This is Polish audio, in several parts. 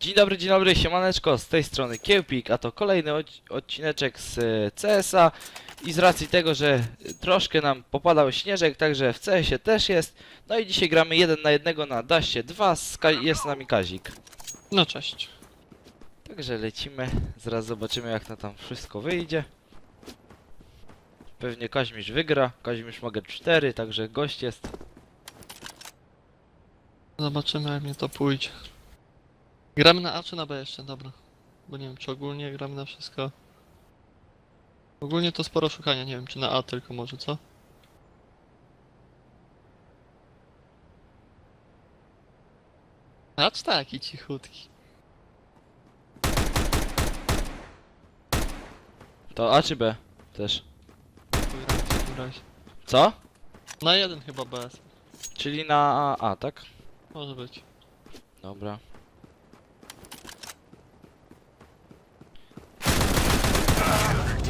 Dzień dobry, dzień dobry, siemaneczko, z tej strony Kiełpik, a to kolejny odc- odcineczek z e, CS-a i z racji tego, że troszkę nam popadał śnieżek, także w CS-ie też jest, no i dzisiaj gramy jeden na jednego na Daście 2, z Ka- jest z nami Kazik. No cześć. Także lecimy, zaraz zobaczymy jak na tam wszystko wyjdzie. Pewnie Kaźmisz wygra, Kaźmisz mogę 4, także gość jest. Zobaczymy jak mnie to pójdzie. Gramy na A czy na B jeszcze? Dobra. Bo nie wiem czy ogólnie gramy na wszystko. Ogólnie to sporo szukania, nie wiem czy na A tylko może, co? Acz taki cichutki. To A czy B? Też. Chuj w takim razie. Co? Na jeden chyba BS. Czyli na A tak? Może być. Dobra.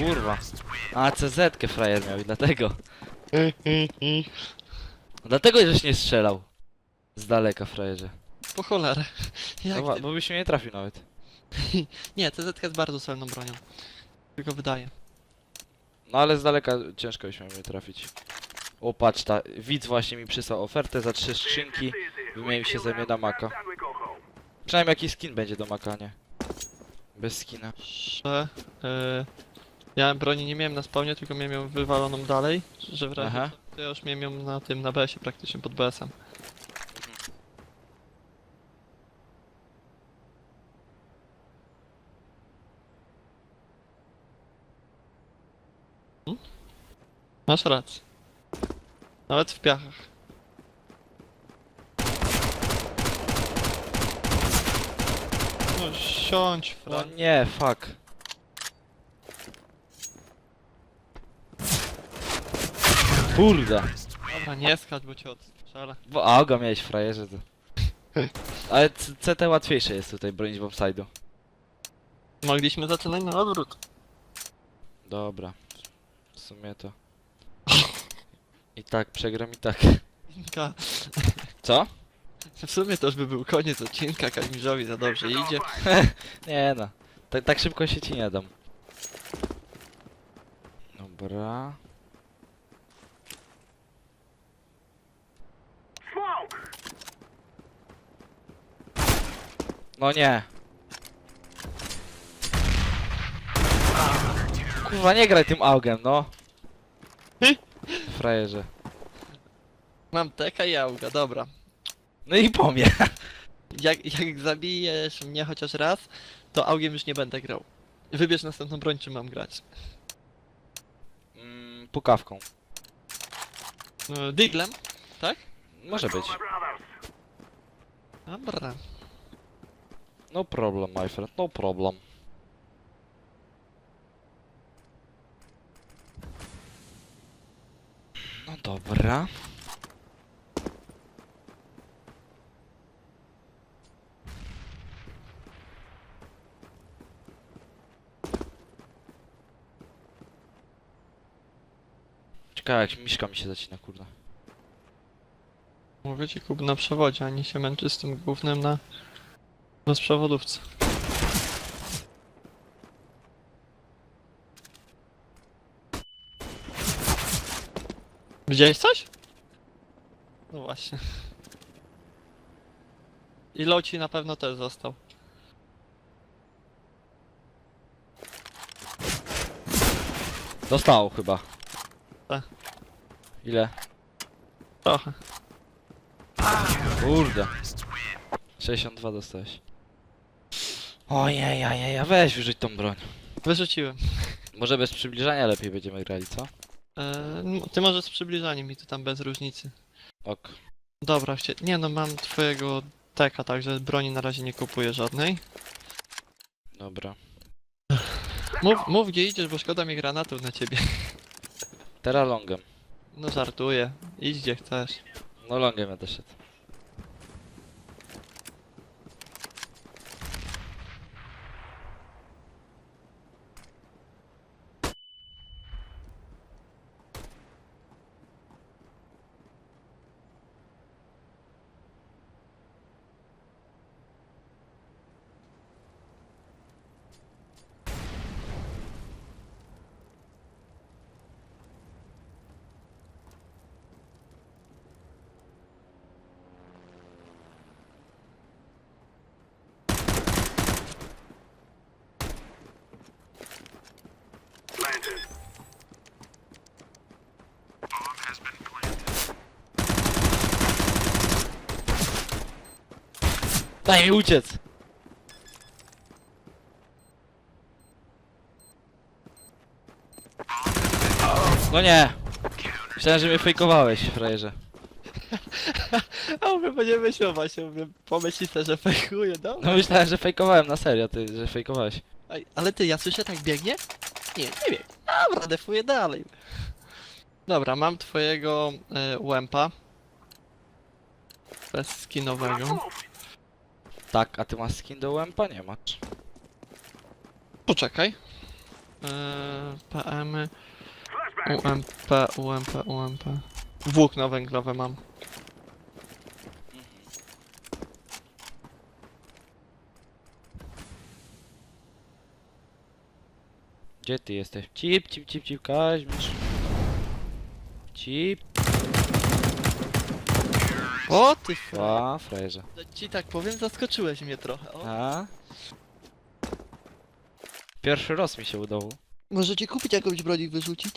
Kurwa. A, CZ-kę frajer miał i dlatego. Dlatego żeś nie strzelał. Z daleka, frajerze. Po cholerę. Jak Dobra, ty... bo byś mnie nie trafił nawet. Nie, TZ jest bardzo celną bronią. Tylko wydaje. No ale z daleka ciężko byś miał mnie trafić. O, patrz, ta widz właśnie mi przysłał ofertę za trzy skrzynki. Wymienił się ze mnie na maka. Przynajmniej jakiś skin będzie do maka, nie? Bez skina. że e, ja broni nie miałem na spawnie, tylko miałem ją wywaloną dalej, że w razie Aha. to ja już miałem ją na tym, na BS-ie praktycznie pod BS-em. Hmm? Masz rację. Nawet w piachach. No siądź, No nie, fuck. Kurde. Dobra, nie skacz, bo cię odstrzela. Bo auga miałeś frajerze to. Ale C- CT łatwiejsze jest tutaj bronić bombside'u. Mogliśmy zaczynać na odwrót. Dobra. W sumie to. I tak, przegram i tak. Ka- Co? W sumie to już by był koniec odcinka, Kazimierzowi za dobrze idzie. Nie no. Tak, tak szybko się ci nie dam. Dobra. No nie. Kurwa, nie graj tym augiem, no. Frajerze. Mam teka i auga, dobra. No i po mnie. Jak, jak zabijesz mnie chociaż raz, to augiem już nie będę grał. Wybierz następną broń, czy mam grać. Mm, pukawką. E, Diglem? Tak? Może być. Dobra. No problem, my friend, no problem. No dobra. Ciekawe jak miszka mi się zacina, kurwa. Mówię ci kub na przewodzie, ani się męczy z tym głównym na bezprzewodówce. Widziałeś coś? No właśnie. I Loci na pewno też został. Dostał chyba. Tak. Ile? Trochę. Kurde. 62 dostałeś. Ojej, ojej, a weź wyrzuć tą broń. Wyrzuciłem. Może bez przybliżania lepiej będziemy grali, co? Eee, ty może z przybliżaniem i to tam bez różnicy. Ok. Dobra, chcie... nie no mam twojego teka, także broni na razie nie kupuję żadnej. Dobra. Mów, mów gdzie idziesz, bo szkoda mi granatów na ciebie. Teraz longem. No żartuję. Idź gdzie chcesz. No longem będę szedł. Daj mi uciec! No nie! Myślałem, że mnie fejkowałeś, frajerze. A no, mówię, bo nie myślał właśnie, mówię, pomyśli sobie, że fejkuje, no. No myślałem, że fejkowałem na serio, ty, że fejkowałeś. Ale ty, ja słyszę tak biegnie? Nie, nie biegnie. Dobra, defuję dalej. Dobra, mam twojego e, łępa. Bez skinowego. Tak, a ty masz skin do łępa? Nie masz. Poczekaj. E, PM, UMP, UMP, UMP. Włókno węglowe mam. Gdzie ty jesteś? Cip, cip, cip, cip. Cip, O ty fra... a, frajerze. Ci tak powiem, zaskoczyłeś mnie trochę. O. A? Pierwszy raz mi się udało. Możecie kupić jakąś broń i wyrzucić?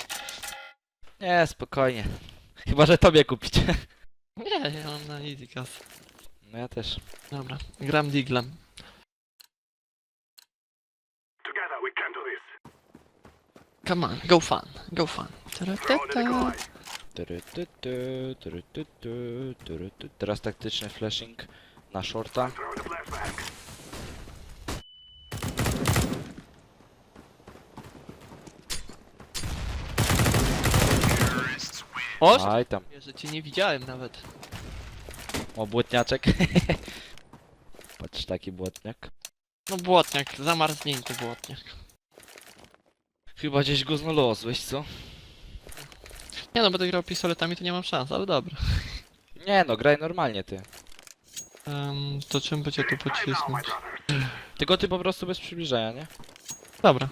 Nie, spokojnie. Chyba, że tobie kupić. Nie, ja mam na easy kas. No ja też. Dobra, gram diglem. Together we can do this. Come on, go fun, go fun. Taratata. Tyry, ty, ty, tyry, ty, ty, tyry, ty. Teraz taktyczny flashing na shorta. Throw the flashbang. O, Aj tam. że cię nie widziałem nawet. O, błotniaczek. Patrz, taki błotniak. No błotniak, zamarznięty błotniak. Chyba gdzieś go znalazłeś, co? Nie no, będę grał pistoletami, to nie mam szans, ale dobra. Nie no, graj normalnie ty. Um, to czym będzie tu pocisnąć? Tylko ty po prostu bez przybliżenia, nie? Dobra.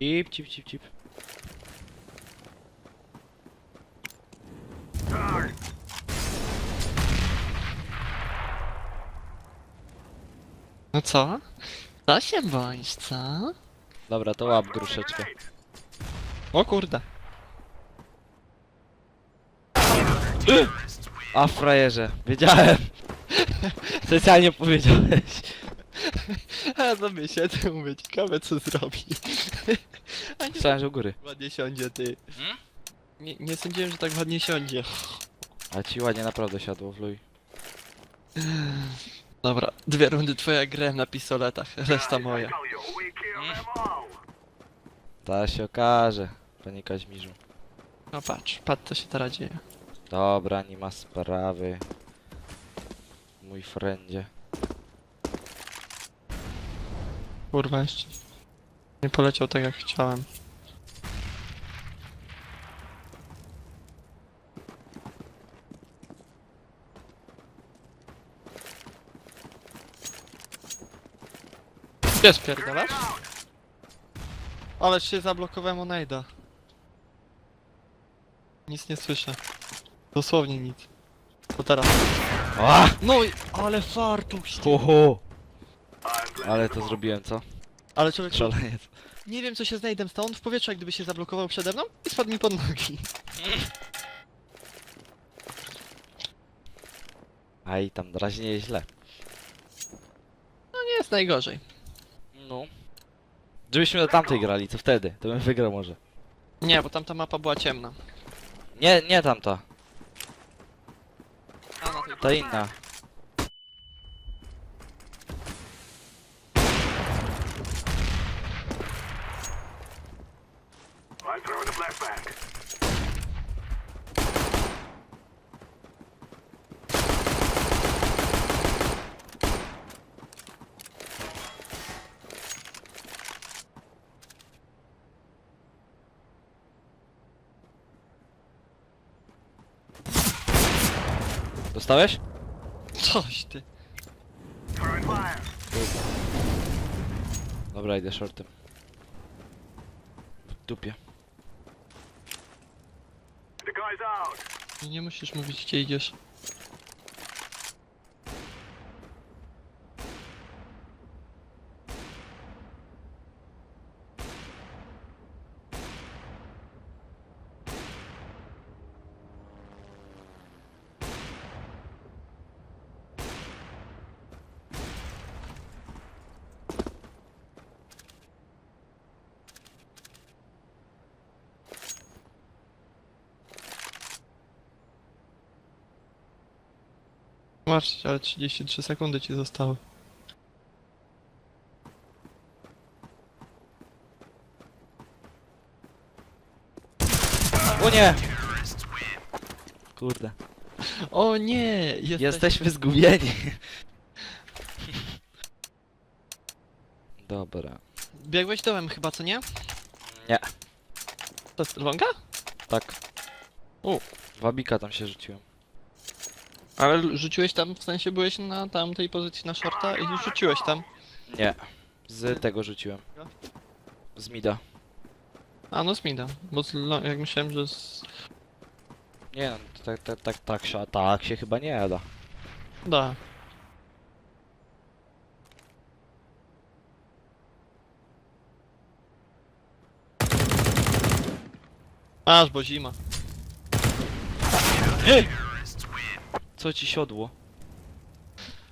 Cip, cip, cip, cip. No co? Co się boisz, co? Dobra, to łap gruszeczkę. O kurde. A frajerze, wiedziałem. Specjalnie powiedziałeś. A to my siedzę, mówię, ciekawe co zrobi. A nie Myślałem, że u góry. tak ładnie siądzie, ty. Hmm? Nie, nie sądziłem, że tak ładnie siądzie. A ci ładnie naprawdę siadło w luj. Dobra, dwie rundy twoja grałem na pistoletach, reszta moja. Ta się okaże, panie Kaźmirzu. No patrz, patrz co się teraz dzieje. Dobra, nie ma sprawy. Mój friendzie. Kurwa jeszcze. Nie poleciał tak jak chciałem. Gdzie spierdalasz? Ale się zablokowałem Onejda. Nic nie słyszę. Dosłownie nic. To teraz. A! No i ale fartuch! Ho, ho. I'm glad Ale to zrobiłem, co? Ale człowiek Szaleniec. Nie wiem co się znajdę z on w powietrzu, jak gdyby się zablokował przede mną i spadł mi pod nogi. Aj, tam na razie nie jest źle. No nie jest najgorzej. No. Gdybyśmy na tamtej grali, co wtedy? To bym wygrał może. Nie, bo tamta mapa była ciemna. Nie, nie tamta. A na tej... Ta inna. I'm throwing the flashbang. Dostałeś? Coś ty. Dobra, idę shortem. W dupie. Nie musisz mówić gdzie idziesz. Masz, ale 33 sekundy ci zostały. O nie! Kurde. O nie! Jesteś... Jesteśmy zgubieni. Dobra. Biegłeś dołem chyba, co nie? Nie. To jest longa? Tak. U. Wabika tam się rzuciłem. Ale rzuciłeś tam, w sensie byłeś na tamtej pozycji na shorta i rzuciłeś tam. Nie. Z tego rzuciłem. Z mida. A no z mida, bo z lo- jak myślałem, że z... Nie no, to tak, tak, tak, tak, się- tak się chyba nie da. Da. Aż, bo zima. Co ci siodło?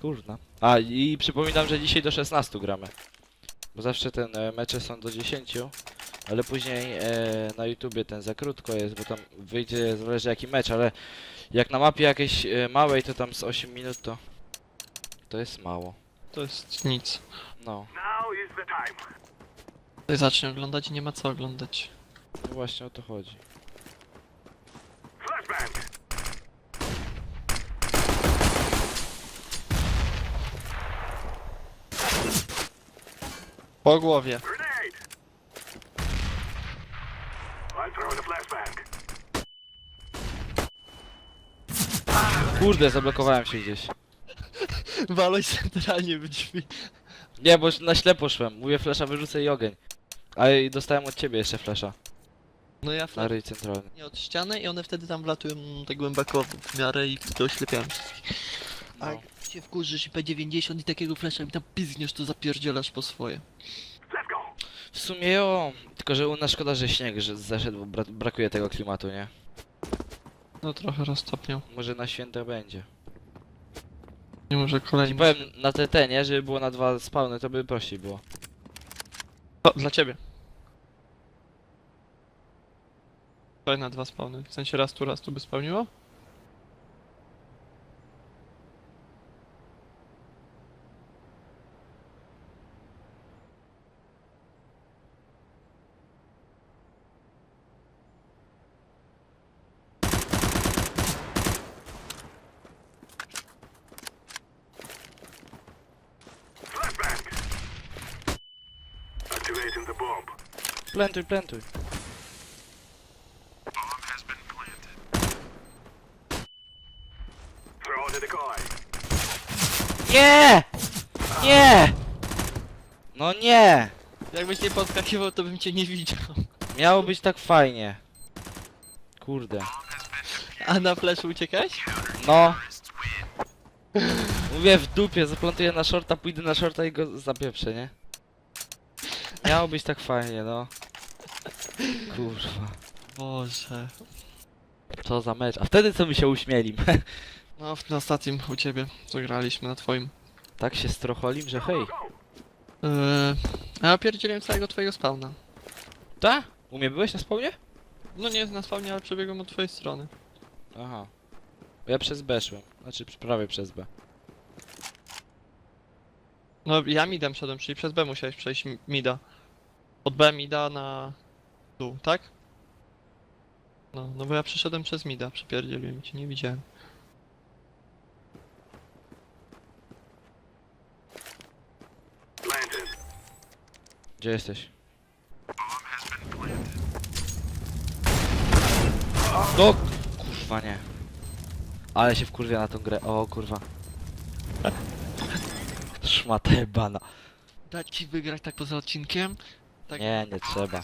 Kurna. A i przypominam, że dzisiaj do 16 gramy. Bo zawsze ten e, mecze są do 10, ale później e, na YouTubie ten za krótko jest, bo tam wyjdzie, zależy jaki mecz, ale jak na mapie jakiejś e, małej, to tam z 8 minut to to jest mało. To jest nic. No, Now is the time. Tutaj zacznie oglądać i nie ma co oglądać. no właśnie o to chodzi. Po głowie. Kurde, zablokowałem się gdzieś. Waloj centralnie w drzwi. Nie, bo na ślepo szłem. Mówię flesza wyrzucę i ogień. A i dostałem od ciebie jeszcze flesza. No ja Na ryj centralny. nie od ściany i one wtedy tam wlatują tak głęboko w miarę i to oślepiałem wszystkich. No. Cię wkurzysz i P90 i takiego flasha mi tam pizgniesz, to zapierdzielasz po swoje. W sumie jo, tylko że u nas szkoda, że śnieg że zeszedł, bo bra brakuje tego klimatu, nie? No trochę roztopniał. Może na święta będzie. Nie może Ci kolejny. powiem na TT, nie? Żeby było na dwa spawny, to by prościej było. O, dla ciebie. Daj na dwa spawny. W sensie raz tu, raz tu by spełniło? Flashbang. Activating the bomb. Plantuj, plantuj. Nie! Nie! No nie! Jakbyś nie podskakiwał, to bym cię nie widział. Miało być tak fajnie. Kurde. A na flashu uciekałeś? No. Mówię w dupie, zaplantuję na shorta, pójdę na shorta i go zapieprzę, nie? Miało być tak fajnie, no. Kurwa. Boże. Co za mecz. A wtedy co my się uśmieli? No, na ostatnim u ciebie zagraliśmy, na twoim. tak się strocholim, że hej. Yy, a ja pierdzieliłem całego twojego spawna. Ta? U mnie byłeś na spawnie? No nie na spawnie, ale przebiegłem od twojej strony. Aha. Bo ja przez B szłem. Znaczy prawie przez B. No ja midem szedłem, czyli przez B musiałeś przejść mi- mida. Od B mida na dół, tak? No, no bo ja przeszedłem przez mida, przepierdzieliłem cię, nie widziałem. Gdzie jesteś? No kurwa nie. Ale się wkurwia na tą grę. O kurwa. Szmata jebana. Dać ci wygrać tak poza odcinkiem? Tak. Nie, nie trzeba.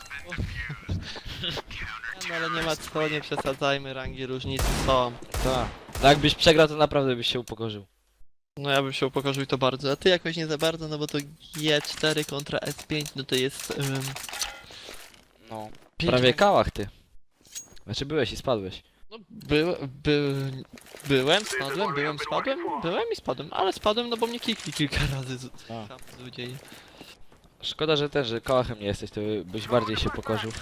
No ale nie ma co, nie przesadzajmy, rangi różnicy są. Tak. No jakbyś przegrał, to naprawdę byś się upokorzył. No ja bym się upokorzył i to bardzo, a ty jakoś nie za bardzo, no bo to G4 kontra S5, no to jest... Um, No. pięć Prawie rank- kałach ty. Znaczy byłeś i spadłeś. No, by, by, byłem, spadłem, byłem, spadłem, byłem i spadłem, ale spadłem, no bo mnie kikli kilka razy z, A. tam złodzieje. Szkoda, że też kołachem nie jesteś, to byś bardziej się pokorzył.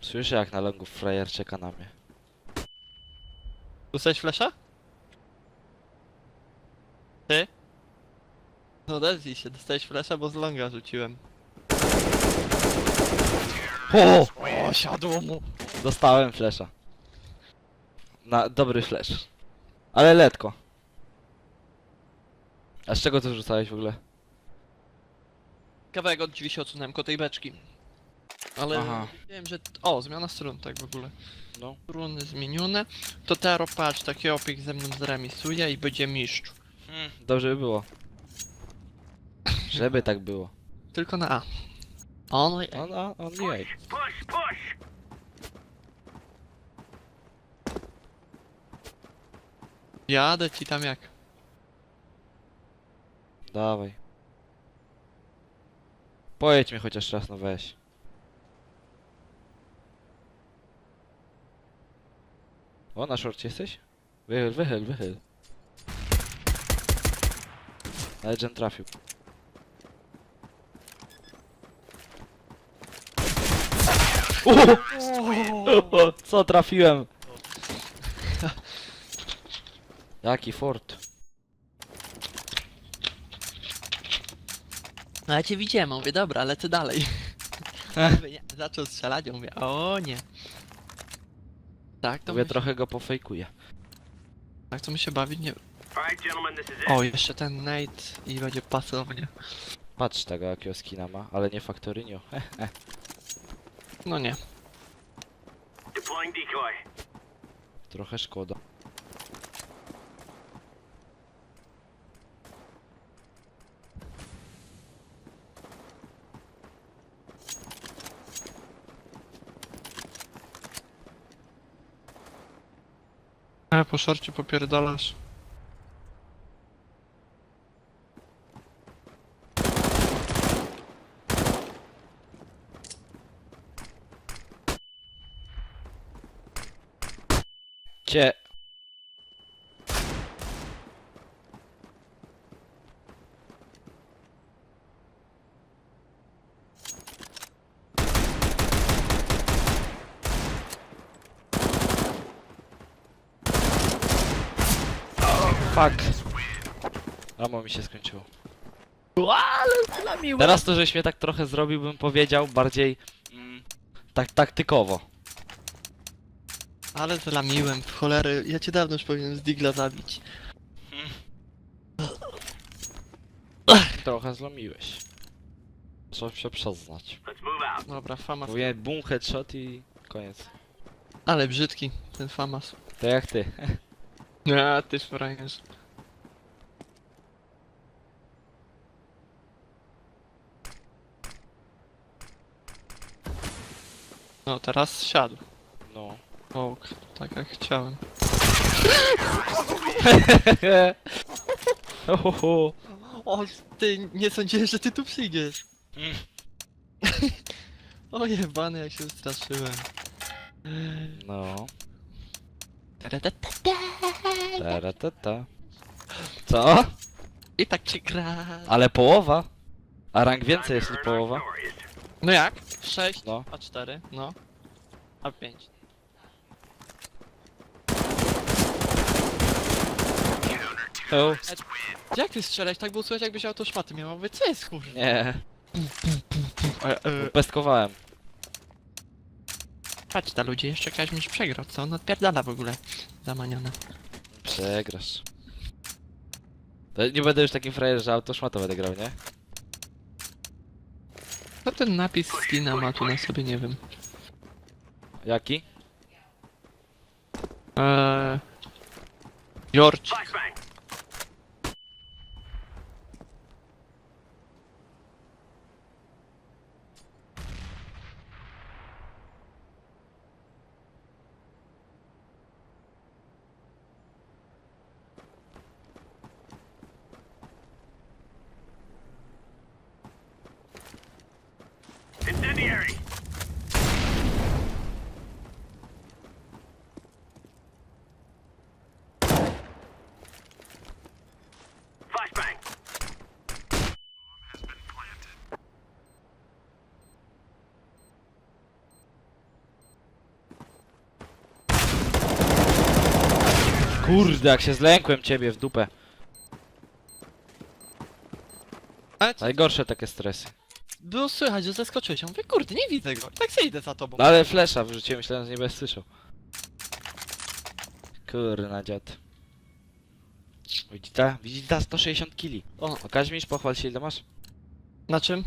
Słyszę jak na longu frajer czeka na mnie. Dostałeś flesza? Ty? No odezwij się, dostałeś flesza, bo z longa rzuciłem. O! O, siadło mu! Dostałem flesza. Na dobry flesz. Ale letko. A z czego to rzucałeś w ogóle? Kawałek od drzwi się odsunąłem ko tej beczki. Ale Aha. wiem, że... O, zmiana stron, tak w ogóle. No. Struny zmienione. To Tero, patrz, taki opik ze mną zremisuje i będzie mistrz. Mm, dobrze by było. Żeby tak było. Tylko na A. On, On, on, on. Push, push! jadę ci tam jak. Dawaj. Pojedź mnie chociaż raz, no weź. O, na szorcie jesteś? Wychyl, wychyl, wychyl. Legend trafił. O, co trafiłem? Jaki fort? No ja cię widziałem, mówię, dobra, lecę dalej. Mówię, nie, Zaczął strzelać, ja mówię, o nie. Tak, to Mówię, my, trochę go pofejkuję. tak to my się bawić nie... O, jeszcze ten Nate i będzie pasownie. Patrz tego jakiego skina ma, ale nie Factorinio. No nie. Trochę szkoda. A, po szorcie popierdalasz. Fuck. Amo mi się skończyło. Ale zlamiłem! Teraz to, żeś mnie tak trochę zrobił, bym powiedział bardziej mm, tak taktykowo. Ale zlamiłem, w cholery. Ja cię dawno już powinienem z Digla zabić. Trochę zlomiłeś. Trzeba się przyznać. Dobra, Famas. Mówię boom headshot i koniec. Ale brzydki, ten Famas. To jak ty. Ja, ty frajerz. No, teraz siadł. No. Ołk, tak jak chciałem. Ohoho. O, ty nie sądziłem, że ty tu przyjdziesz. Mm. o jebany, jak się straszyłem. No. Taratata. Taratata. Co? I tak ci gra. Ale połowa? A rank więcej jest niż połowa? No jak? 6, No. a 4, no. A 5. Oh. Jak ty strzelać? Tak było słychać jakbyś autoszmaty miał. Mówię, co jest kurwa? Nie. E, e, Pestkowałem. patrz na ludzie, jeszcze Kaźmierz przegrał, co? On odpierdala w ogóle. Zamanione. Przegrasz. To nie będę już takim frajer, że autoszmatą będę grał, nie? No ten napis skina ma tu na sobie, nie wiem. Jaki? Eee... George. Flashbang. Kurde, jak się zlękłem ciebie w dupę. Ale Najgorsze takie stresy. było słychać, że zaskoczyłeś. Ja mówię, kurde, nie widzę go. I tak sobie idę za tobą. No ale flesza wyrzuciłem, myślałem, że nie będę słyszał. Kurna dziad. Widzicie? Widzicie? 160 kili. O. O, Kaźmisz, pochwal się ile masz? Na czym?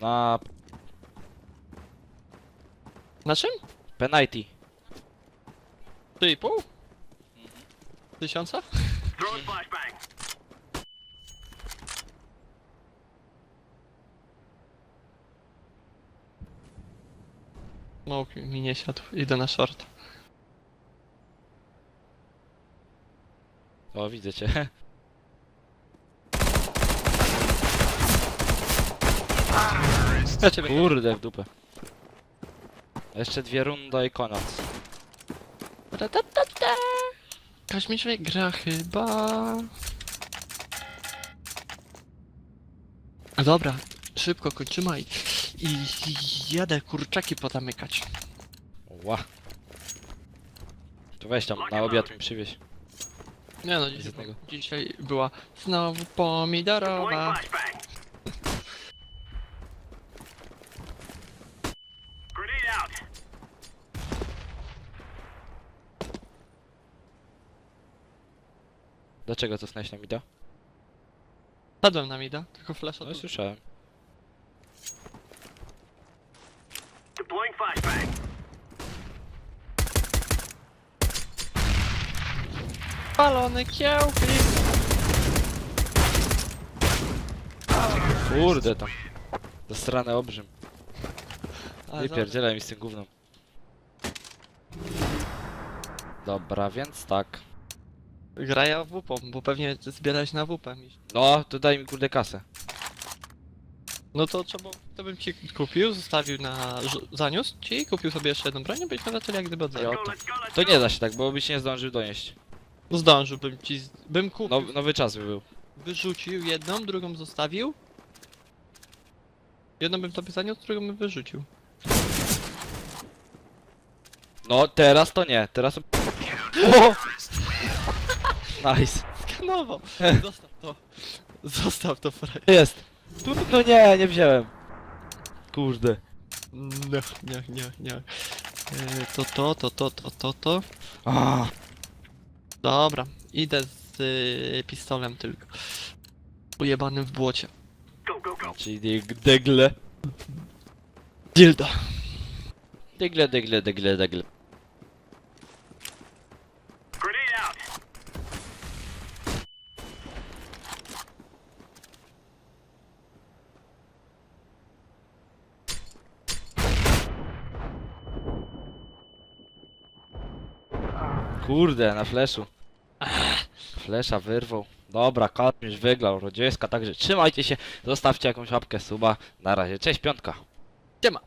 Na Na czym? penalty. 3,5? Tysiąca? No, mi nie siadł. Idę na short. O, widzę cię. Ja ciebie. Kurde w dupę. Jeszcze dwie runda i koniec. Ratatata. Kaźmierz gra chyba. Dobra, szybko kończymy i, i jadę kurczaki potamykać. Ła. To weź tam na obiad mi przywieź. Nie no, dzisiaj, jednego. dzisiaj była znowu Deploying pomidorowa. flashbang. Dlaczego cofnąłeś na mida? Padłem na mida, tylko flasha No słyszałem. Deploying flashbang. Palony kiełki! Kurde tam. Zastrany obrzym. Ale Wypierdzielaj mi z tym gównem. Dobra, więc tak. Graja WP, bo pewnie zbierałeś na WP. No, to daj mi kurde kasę. No to trzeba, to bym ci kupił, zostawił na... zaniósł ci i kupił sobie jeszcze jedną broń, i byśmy zaczęli jak gdyby od zera. Jo. To go. nie da się tak, bo byś nie zdążył donieść. No zdążyłbym ci, z- bym kupił, No, nowy czas by był. wyrzucił jedną, drugą zostawił. Jedną bym tobie zaniósł, drugą bym wyrzucił. No, teraz to nie, teraz... O! Nice. Skanował! Zostaw to. Zostaw to, fraj. Jest. Tu, no nie, nie wziąłem. Kurde. Nie, nie, nie, nie. E, To, to, to, to, to, to, to. A, Dobra, idę z y, pistolem tylko. Ujebanym w błocie. Go, go, go. czyli degle. Dildo. Degle, degle, degle, degle. Kurde, na fleszu. Flesza wyrwał. Dobra, kot już wyglał, rodzieska, także trzymajcie się, zostawcie jakąś łapkę suba. Na razie, cześć piątka. Siema.